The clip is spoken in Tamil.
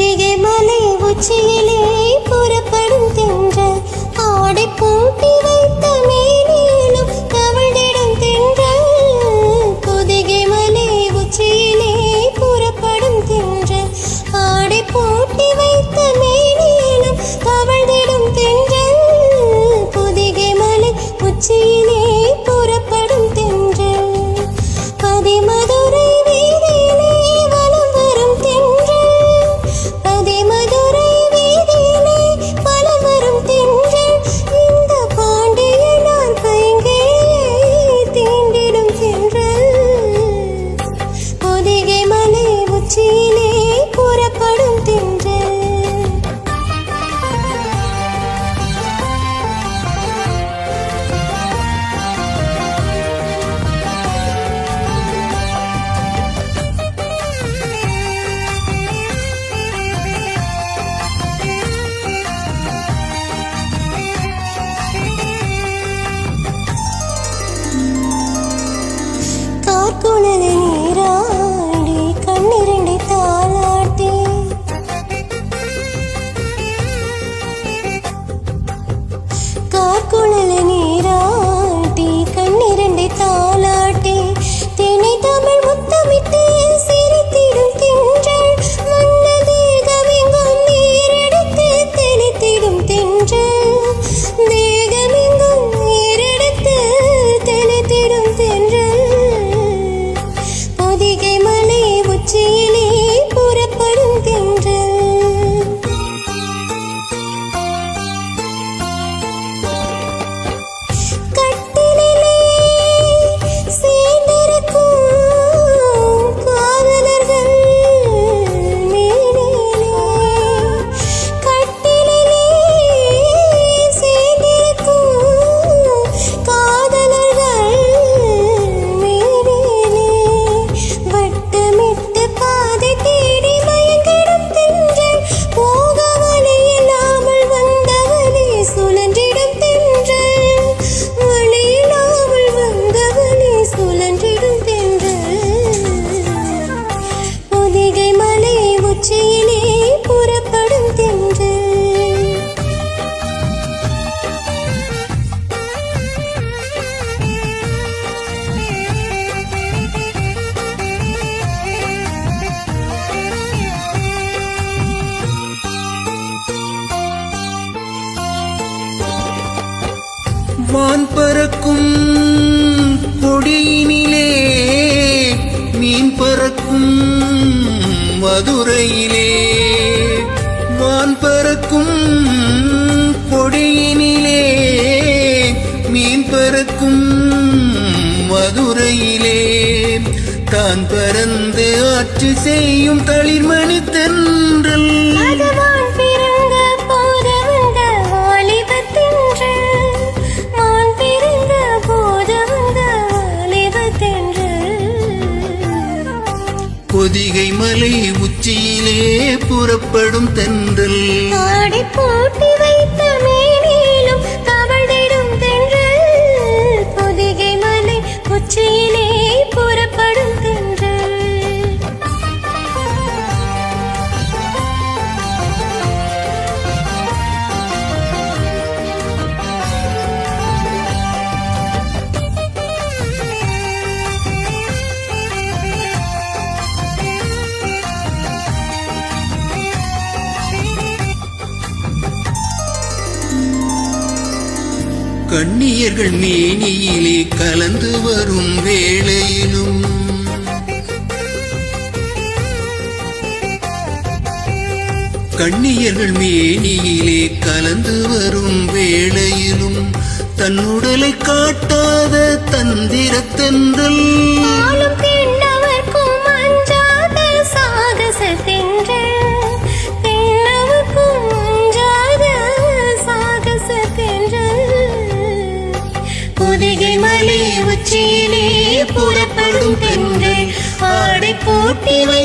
దిగెమలే ఉచిలే குழலின். பறக்கும் கொடியினிலே மீன் பறக்கும் மதுரையிலே. வான் பறக்கும் கொடியினிலே மீன் பறக்கும் மதுரையிலே. தான் பறந்து ஆட்சி செய்யும் தளிர்மணி தென்றல். கூறப்படும் தென்றல். போட்டி கண்ணியர்கள் மேனியிலே கலந்து வரும் வேளையிலும். கண்ணியர்கள் மேனியிலே கலந்து வரும் வேளையிலும். தன்னுடலை காட்டாத தந்திரத்தென்றல் பூட்டி வை